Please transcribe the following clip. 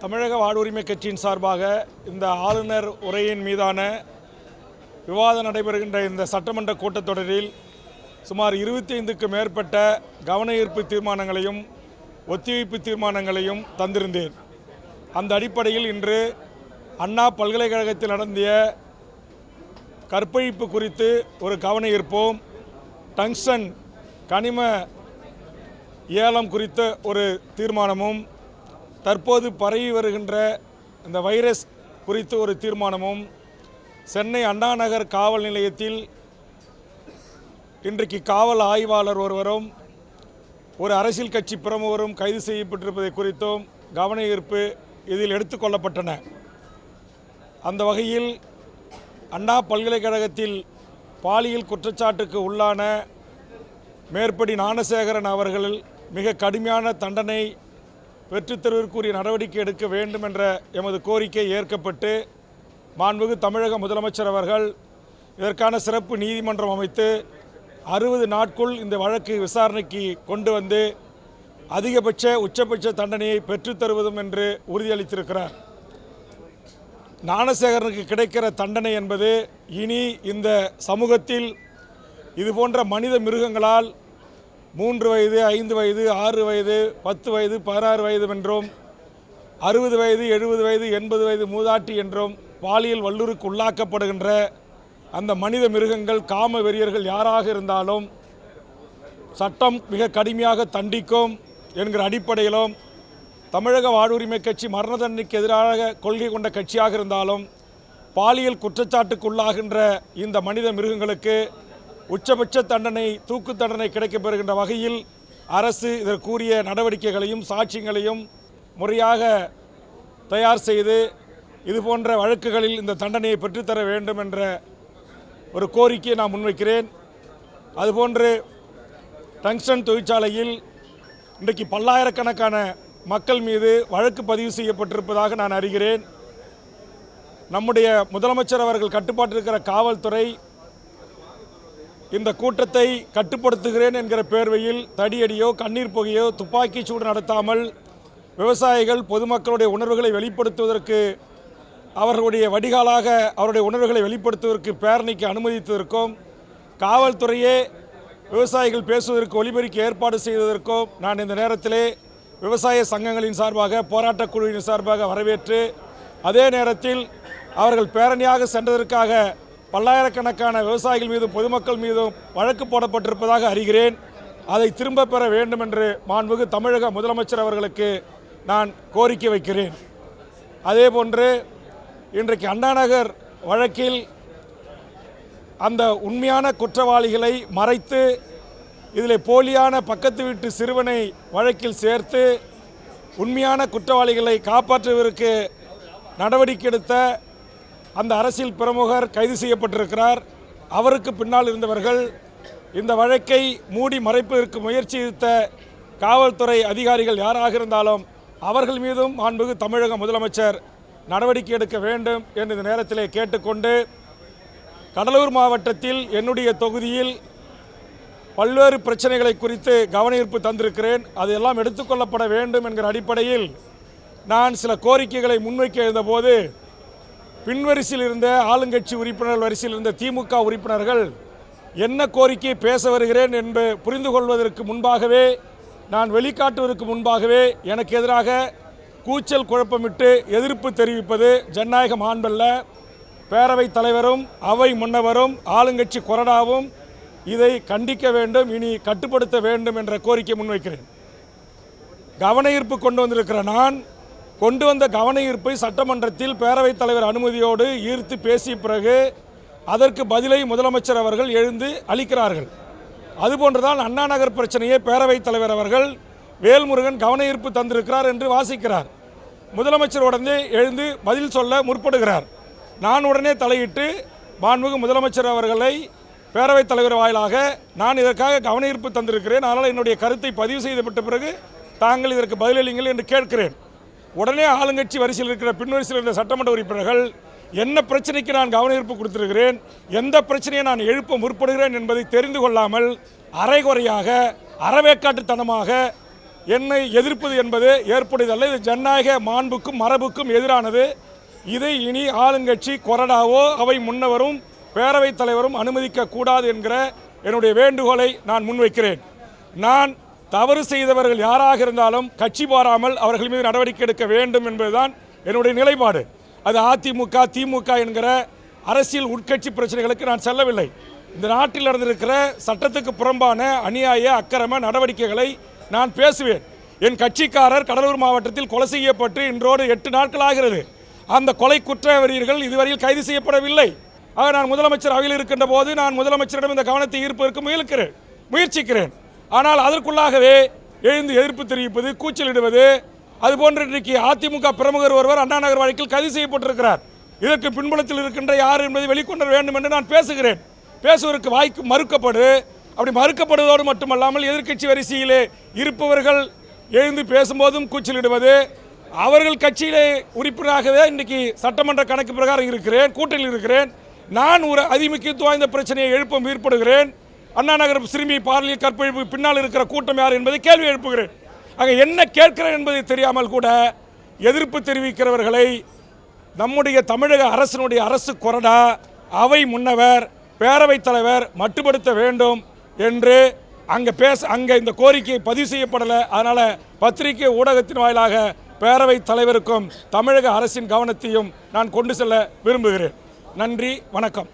தமிழக வாழ்வுரிமை கட்சியின் சார்பாக இந்த ஆளுநர் உரையின் மீதான விவாதம் நடைபெறுகின்ற இந்த சட்டமன்ற கூட்டத்தொடரில் சுமார் இருபத்தி ஐந்துக்கு மேற்பட்ட கவன ஈர்ப்பு தீர்மானங்களையும் ஒத்திவைப்பு தீர்மானங்களையும் தந்திருந்தேன். அந்த அடிப்படையில் இன்று அண்ணா பல்கலைக்கழகத்தில் நடந்திய கற்பழிப்பு குறித்து ஒரு கவன ஈர்ப்போம். டங்ஸ்டன் கனிம ஏலம் குறித்த ஒரு தீர்மானமும் தற்போது பரவி வருகின்ற இந்த வைரஸ் குறித்து ஒரு தீர்மானமும் சென்னை அண்ணாநகர் காவல் நிலையத்தில் இன்றைக்கு காவல் ஆய்வாளர் ஒருவரும் ஒரு அரசியல் கட்சி பிரமுகரும் கைது செய்யப்பட்டிருப்பதை குறித்தும் கவன ஈர்ப்பு இதில் எடுத்துக்கொள்ளப்பட்டன அந்த வகையில் அண்ணா பல்கலைக்கழகத்தில் பாலியல் குற்றச்சாட்டுக்கு உள்ளான மேற்படி ஞானசேகரன் அவர்கள் மிக கடுமையான தண்டனை பெற்றுத்தருவதற்குரிய நடவடிக்கை எடுக்க வேண்டும் என்ற எமது கோரிக்கை ஏற்கப்பட்டு மாண்புமிகு தமிழக முதலமைச்சர் அவர்கள் இதற்கான சிறப்பு நீதிமன்றம் அமைத்து அறுபது நாட்குள் இந்த வழக்கு விசாரணைக்கு கொண்டு வந்து அதிகபட்ச உச்சபட்ச தண்டனையை பெற்றுத்தருவதும் என்று உறுதியளித்திருக்கிறார். ஞானசேகரனுக்கு கிடைக்கிற தண்டனை என்பது இனி இந்த சமூகத்தில் இது போன்ற மனித மிருகங்களால் மூன்று வயது ஐந்து வயது ஆறு வயது பத்து வயது பதினாறு வயது என்றும் அறுபது வயது எழுபது வயது எண்பது வயது மூதாட்டி என்றும். பாலியல் வல்லூருக்கு உள்ளாக்கப்படுகின்ற அந்த மனித மிருகங்கள் காம வெறியர்கள் யாராக இருந்தாலும் சட்டம் மிக கடுமையாக தண்டிக்கும் என்கிற அடிப்படையிலும் தமிழக வாழ்வுரிமை கட்சி மரண தண்டனைக்கு எதிராக கொள்கை கொண்ட கட்சியாக இருந்தாலும் பாலியல் குற்றச்சாட்டுக்குள்ளாகின்ற இந்த மனித மிருகங்களுக்கு உச்சபட்ச தண்டனை தூக்கு தண்டனை கிடைக்கப்பெறுகின்ற வகையில் அரசு இதற்குரிய நடவடிக்கைகளையும் சாட்சியங்களையும் முறையாக தயார் செய்து இது போன்ற வழக்குகளில் இந்த தண்டனையை பெற்றுத்தர வேண்டும் என்ற ஒரு கோரிக்கையை நான் முன்வைக்கிறேன். அதுபோன்று டங்ஸ்டன் தொழிற்சாலையில் இன்றைக்கு பல்லாயிரக்கணக்கான மக்கள் மீது வழக்கு பதிவு செய்யப்பட்டிருப்பதாக நான் அறிகிறேன். நம்முடைய முதலமைச்சர் அவர்கள் கட்டுப்பாட்டில் இருக்கிற காவல்துறை இந்த கூட்டத்தை கட்டுப்படுத்துகிறேன் என்கிற பேர்வையில் தடியடியோ கண்ணீர் புகையோ துப்பாக்கி சூடு நடத்தாமல் விவசாயிகள் பொதுமக்களுடைய உணர்வுகளை வெளிப்படுத்துவதற்கு அவர்களுடைய வடிகாலாக அவருடைய உணர்வுகளை வெளிப்படுத்துவதற்கு பேரணிக்கு அனுமதித்ததற்கும் காவல்துறையே விவசாயிகள் பேசுவதற்கு ஒலிபெருக்கி ஏற்பாடு செய்ததற்கும் நான் இந்த நேரத்திலே விவசாய சங்கங்களின் சார்பாக போராட்டக் குழுவின் சார்பாக வரவேற்று அதே நேரத்தில் அவர்கள் பேரணியாக சென்றதற்காக பல்லாயிரக்கணக்கான விவசாயிகள் மீதும் பொதுமக்கள் மீதும் வழக்கு போடப்பட்டிருப்பதாக அறிகிறேன். அதை திரும்ப பெற வேண்டும் என்று மாண்புகு தமிழக முதலமைச்சர் அவர்களுக்கு நான் கோரிக்கை வைக்கிறேன். அதே போன்று இன்றைக்கு அண்ணாநகர் வழக்கில் அந்த உண்மையான குற்றவாளிகளை மறைத்து இதில் போலியான பக்கத்து வீட்டு சிறுவனை வழக்கில் சேர்த்து உண்மையான குற்றவாளிகளை காப்பாற்றுவதற்கு நடவடிக்கை எடுத்த அந்த அரசியல் பிரமுகர் கைது செய்யப்பட்டிருக்கிறார். அவருக்கு பின்னால் இருந்தவர்கள் இந்த வழக்கை மூடி மறைப்பதற்கு முயற்சி எடுத்த காவல்துறை அதிகாரிகள் யாராக இருந்தாலும் அவர்கள் மீதும் மாண்புகு தமிழக முதலமைச்சர் நடவடிக்கை எடுக்க வேண்டும் என்று இந்த நேரத்திலே கேட்டுக்கொண்டு கடலூர் மாவட்டத்தில் என்னுடைய தொகுதியில் பல்வேறு பிரச்சனைகளை குறித்து கவனஈர்ப்பு தந்திருக்கிறேன். அதெல்லாம் எடுத்துக்கொள்ளப்பட வேண்டும் என்கிற அடிப்படையில் நான் சில கோரிக்கைகளை முன்வைக்க இருந்தபோது பின்வரிசையில் இருந்த ஆளுங்கட்சி உறுப்பினர் வரிசையில் இருந்த திமுக உறுப்பினர்கள் என்ன கோரிக்கை பேச வருகிறேன் என்று புரிந்து கொள்வதற்கு முன்பாகவே நான் வெளிக்காட்டுவதற்கு முன்பாகவே எனக்கு எதிராக கூச்சல் குழப்பமிட்டு எதிர்ப்பு தெரிவிப்பது ஜனநாயக மாண்பல்ல பேரவைத் தலைவரும் அவை முன்னவரும் ஆளுங்கட்சி கொறடாவும் இதை கண்டிக்க வேண்டும் இனி கட்டுப்படுத்த வேண்டும் என்ற கோரிக்கை முன்வைக்கிறேன். கவன ஈர்ப்பு கொண்டு வந்திருக்கிற நான் கொண்டு வந்த கவன ஈர்ப்பை சட்டமன்றத்தில் பேரவைத் தலைவர் அனுமதியோடு ஈர்த்து பேசிய பிறகு அதற்கு பதிலை முதலமைச்சர் அவர்கள் எழுந்து அளிக்கிறார்கள். அதுபோன்றுதான் அண்ணா நகர் பிரச்சனையை பேரவைத் தலைவர் அவர்கள் வேல்முருகன் கவன ஈர்ப்பு தந்திருக்கிறார் என்று வாசிக்கிறார். முதலமைச்சர் உடனே எழுந்து பதில் சொல்ல முற்படுகிறார். நான் உடனே தலையிட்டு மாண்புமிகு முதலமைச்சர் அவர்களை பேரவைத் தலைவர் வாயிலாக நான் இதற்காக கவன ஈர்ப்பு தந்திருக்கிறேன். அதனால் என்னுடைய கருத்தை பதிவு செய்துவிட்ட பிறகு தாங்கள் இதற்கு பதிலளிங்கள் என்று கேட்கிறேன். உடனே ஆளுங்கட்சி வரிசையில் இருக்கிற பின்வரிசையில் இருந்த சட்டமன்ற உறுப்பினர்கள் என்ன பிரச்சனைக்கு நான் கவன கொடுத்துருக்கிறேன்? கொடுத்திருக்கிறேன் எந்த பிரச்சனையை நான் எழுப்ப முற்படுகிறேன் என்பதை தெரிந்து கொள்ளாமல் அரைகுறையாக அறவேக்காட்டுத்தனமாக என்னை எதிர்ப்பது என்பது ஏற்புடையதல்ல. இது ஜனநாயக மாண்புக்கும் மரபுக்கும் எதிரானது. இதை இனி ஆளுங்கட்சி கொறடாவோ அவை முன்னவரும் பேரவைத் தலைவரும் அனுமதிக்க கூடாது என்கிற என்னுடைய வேண்டுகோளை நான் முன்வைக்கிறேன். நான் தவறு செய்தவர்கள் யாராக இருந்தாலும் கட்சி பாராமல் அவர்கள் மீது நடவடிக்கை எடுக்க வேண்டும் என்பதுதான் என்னுடைய நிலைப்பாடு. அது அதிமுக திமுக என்கிற அரசியல் உட்கட்சி பிரச்சனைகளுக்கு நான் செல்லவில்லை. இந்த நாட்டில் நடந்திருக்கிற சட்டத்துக்கு புறம்பான அநியாய அக்கிரம நடவடிக்கைகளை நான் பேசுவேன். என் கட்சிக்காரர் கடலூர் மாவட்டத்தில் கொலை செய்யப்பட்டு இன்றோடு எட்டு நாட்கள் ஆகிறது. அந்த கொலை குற்றவாளிகள் இதுவரையில் கைது செய்யப்படவில்லை. ஆக நான் முதலமைச்சர் அவையில் இருக்கின்ற போது நான் முதலமைச்சரிடம் இந்த கவனத்தை ஈர்ப்பதற்கு முயலுக்கிறேன் முயற்சிக்கிறேன். ஆனால் அதற்குள்ளாகவே எழுந்து எதிர்ப்பு தெரிவிப்பது கூச்சலிடுவது அதுபோன்று இன்றைக்கு அதிமுக பிரமுகர் ஒருவர் அண்ணா நகர் வழக்கில் கைது செய்யப்பட்டிருக்கிறார். இதற்கு பின்புலத்தில் இருக்கின்ற யார் என்பதை வெளிக்கொணர வேண்டும் என்று நான் பேசுகிறேன். பேசுவதற்கு வாய்க்கு மறுக்கப்படு. அப்படி மறுக்கப்படுவதோடு மட்டுமல்லாமல் எதிர்க்கட்சி வரிசையிலே இருப்பவர்கள் எழுந்து பேசும்போதும் கூச்சலிடுவது. அவர்கள் கட்சியிலே உறுப்பினராகவே இன்றைக்கி சட்டமன்ற கணக்கு பிரகாரம் இருக்கிறேன் கூட்டணியில் இருக்கிறேன். நான் ஒரு அதிமுக்கியத்துவம் வாய்ந்த பிரச்சனையை எழுப்ப முற்படுகிறேன். அண்ணா நகர் சிறுமி பாலியல் கற்பழிப்பு பின்னால் இருக்கிற கூட்டம் யார் என்பதை கேள்வி எழுப்புகிறேன். அங்கே என்ன கேட்கிறேன் என்பதை தெரியாமல் கூட எதிர்ப்பு தெரிவிக்கிறவர்களை நம்முடைய தமிழக அரசினுடைய அரசு கொறடா அவை முன்னவர் பேரவைத் தலைவர் மட்டுப்படுத்த வேண்டும் என்று அங்கே பேச அங்கே இந்த கோரிக்கை பதிவு செய்யப்படலை. அதனால் பத்திரிகை ஊடகத்தின் வாயிலாக பேரவைத் தலைவருக்கும் தமிழக அரசின் கவனத்தையும் நான் கொண்டு செல்ல விரும்புகிறேன். நன்றி வணக்கம்.